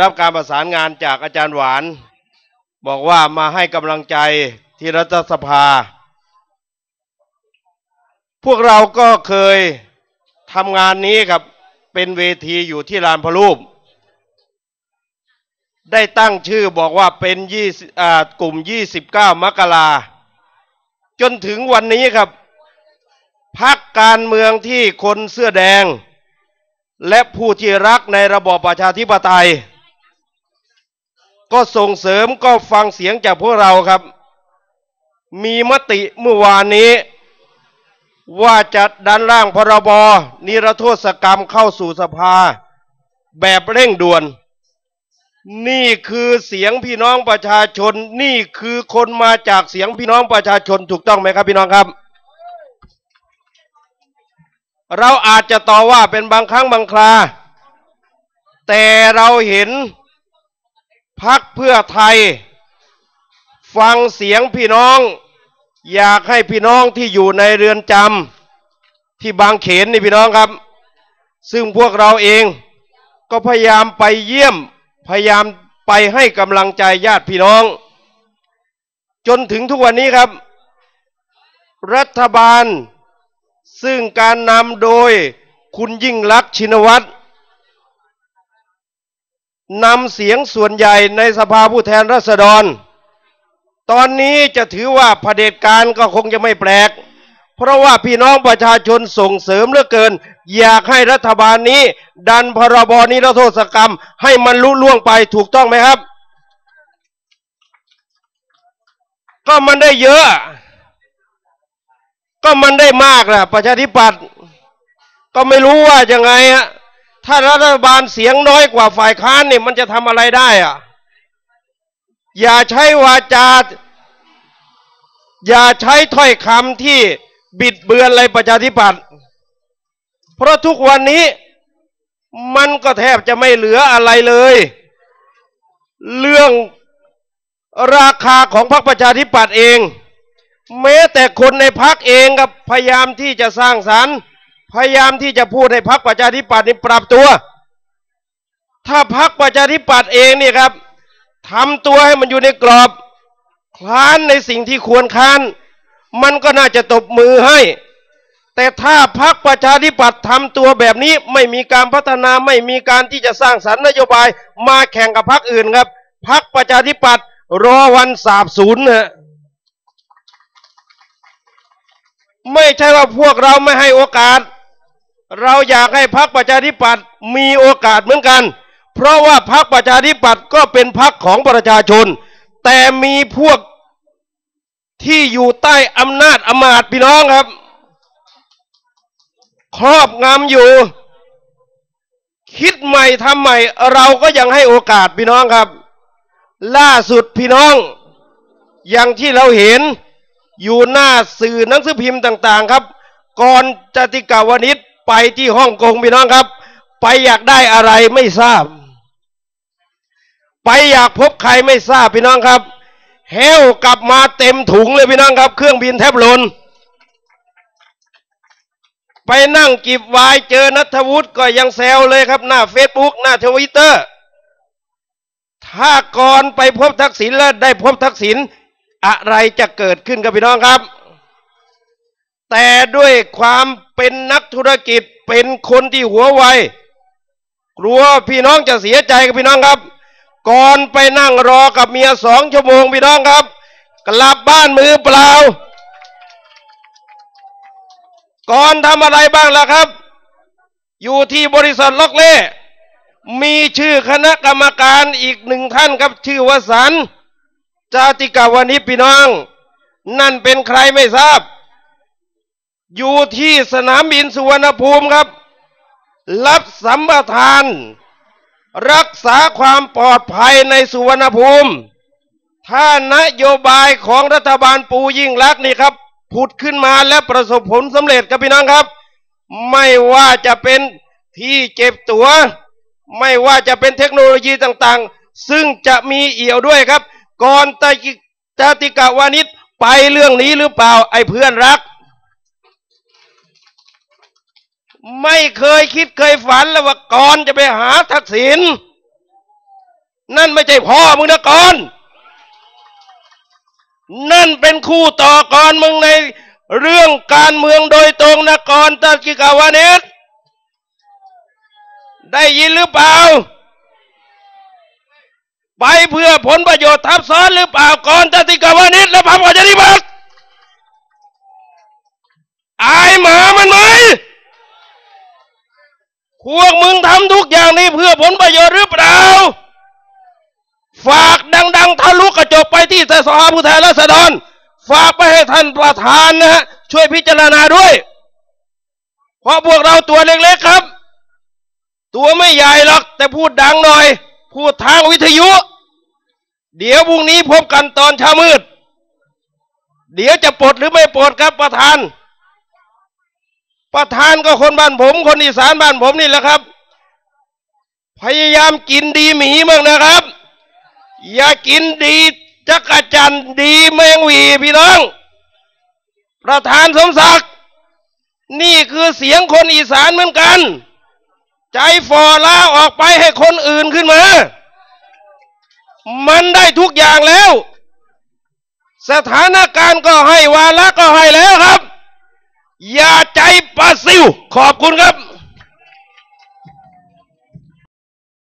รับการประสานงานจากอาจารย์หวาน บอกว่ามาให้กำลังใจที่รัฐสภา พวกเราก็เคยทำงานนี้ครับเป็นเวทีอยู่ที่ลานพระรูป ได้ตั้งชื่อบอกว่าเป็นยี่กลุ่ม 29 มกราจนถึงวันนี้ครับพักการเมืองที่คนเสื้อแดง และผู้ที่รักในระบอบประชาธิปไตย ก็ส่งเสริมก็ฟังเสียงจากพวกเราครับ มีมติเมื่อวานนี้ ว่าจะดันร่างพรบนิรโทษกรรมเข้าสู่สภา แบบเร่งด่วน นี่คือเสียงพี่น้องประชาชน นี่คือคนมาจากเสียงพี่น้องประชาชนถูกต้องไหมครับพี่น้องครับ เราอาจจะต่อว่าเป็นบางครั้งบางครา แต่เราเห็น พักเพื่อไทย ฟังเสียงพี่น้อง อยากให้พี่น้องที่อยู่ในเรือนจำที่บางเขนนี่พี่น้องครับ ซึ่งพวกเราเองก็พยายามไปเยี่ยม พยายามไปให้กำลังใจญาติพี่น้อง จนถึงทุกวันนี้ครับ รัฐบาลซึ่งการนำโดยคุณยิ่งลักษณ์ชินวัตร นำเสียงส่วนใหญ่ในสภาผู้แทนราษฎร ตอนนี้จะถือว่าเผด็จการก็คงจะไม่แปลก เพราะว่าพี่น้องประชาชนส่งเสริมเหลือเกิน อยากให้รัฐบาลนี้ ดันพรบนิรโทษกรรม ให้มันลุล่วงไปถูกต้องไหมครับ ก็มันได้เยอะ ก็มันได้มากแหละประชาธิปัตย์ก็ไม่รู้ว่ายังไงฮะ ถ้ารัฐบาลเสียงน้อยกว่าฝ่ายค้านเนี่ยมันจะทำอะไรได้อะอย่าใช้วาจา อย่าใช้ถ้อยคำที่บิดเบือนอะไรประชาธิปัตย์เพราะทุกวันนี้มันก็แทบจะไม่เหลืออะไรเลย เรื่องราคาของพรรคประชาธิปัตย์เอง แม้แต่คนในพรรคเองกับพยายามที่จะสร้างสรรค์ พยายามที่จะพูดให้พรรคประชาธิปัตย์นี่ปรับตัว ถ้าพรรคประชาธิปัตย์เองเนี่ยครับทำตัวให้มันอยู่ในกรอบคลานในสิ่งที่ควรคลาน มันก็น่าจะตบมือให้ แต่ถ้าพรรคประชาธิปัตย์ทำตัวแบบนี้ไม่มีการพัฒนาไม่มีการที่จะสร้างสรรค์นโยบายมาแข่งกับพรรคอื่นครับพรรคประชาธิปัตย์รอวันสาบสูญนะไม่ใช่ว่าพวกเราไม่ให้โอกาส เราอยากให้พรรคประชาธิปัตย์มีโอกาสเหมือนกัน เพราะว่าพรรคประชาธิปัตย์ก็เป็นพรรคของประชาชน แต่มีพวกที่อยู่ใต้อำนาจอำมาตย์พี่น้องครับ ครอบงำอยู่ คิดใหม่ทำใหม่ เราก็ยังให้โอกาสพี่น้องครับ ล่าสุดพี่น้อง อย่างที่เราเห็นอยู่หน้าสื่อหนังสือพิมพ์ต่าง ๆ ครับ ก่อนจติกาวนิช ไปที่ฮ่องกงพี่น้องครับ ไปอยากได้อะไรไม่ทราบ ไปอยากพบใครไม่ทราบพี่น้องครับเฮลกลับมาเต็มถุงเลยพี่น้องครับ เครื่องบินแทบล่นไปนั่งกิบวายเจอนัทวุฒิก็ยังแซวเลยครับ หน้าเฟซบุ๊กหน้าทวิตเตอร์ ถ้าก่อนไปพบทักษิณแล้วได้พบทักษิณอะไรจะเกิดขึ้นกับพี่น้องครับ แต่ด้วยความเป็นนักธุรกิจเป็นคนที่หัวไวกลัวพี่น้องจะเสียใจกับพี่น้องครับ ก่อนไปนั่งรอกับเมียสองชั่วโมงพี่น้องครับ กลับบ้านมือเปล่า ก่อนทำอะไรบ้างล่ะครับ อยู่ที่บริษัทล็อกเล่มีชื่อคณะกรรมการอีกหนึ่งท่านครับชื่อวสันต์จาติกาวนิชพี่น้อง นั่นเป็นใครไม่ทราบ อยู่ที่สนามบินสุวรรณภูมิครับ รับสัมปทาน รักษาความปลอดภัยในสุวรรณภูมิ ถ้านโยบายของรัฐบาลปูยิ่งลักษณ์นี่ครับ ผุดขึ้นมาและประสบผลสำเร็จครับพี่น้องครับ ไม่ว่าจะเป็นที่เก็บตัว ไม่ว่าจะเป็นเทคโนโลยีต่างๆ ซึ่งจะมีเอี่ยวด้วยครับ ก่อนตกิจาติกาวานิชไปเรื่องนี้หรือเปล่าไอ้เพื่อนรัก ไม่เคยคิดเคยฝันเลยว่าก่อนจะไปหาทักษิณนั่นไม่ใช่พ่อมึงนะก่อนนั่นเป็นคู่ต่อกรมึงในเรื่องการเมืองโดยตรงนะกรตะกิกาวานิชได้ยินหรือเปล่า ไปเพื่อผลประโยชน์ทับซ้อนหรือเปล่าก่อนตะติกาวานิชและพรรคประชาธิปัตย์อายหมามันไหม พวกมึงทำทุกอย่างนี้เพื่อผลประโยชน์หรือเปล่า ฝากดัง ๆทะลุกระจกไปที่สสผู้แทนราษฎร ฝากไปให้ท่านประธานนะฮะช่วยพิจารณาด้วย เพราะพวกเราตัวเล็กๆครับ ตัวไม่ใหญ่หรอก แต่พูดดังหน่อย พูดทางวิทยุ เดี๋ยวพรุ่งนี้พบกันตอนเช้ามืด เดี๋ยวจะปลดหรือไม่ปลดครับประธาน ประธานก็คนบ้านผม คนอีสานบ้านผมนี่แหละครับ พยายามกินดีหมีบ้างนะครับ อย่ากินดีจักรจันดีแมงวีพี่น้อง ประธานสมศักดิ์นี่คือเสียงคนอีสานเหมือนกัน ใจฝ่อลาออกไปให้คนอื่นขึ้นมา มันได้ทุกอย่างแล้ว สถานการณ์ก็ให้วาระก็ให้แล้วครับ อย่าใจปลาซิว ขอบคุณครับ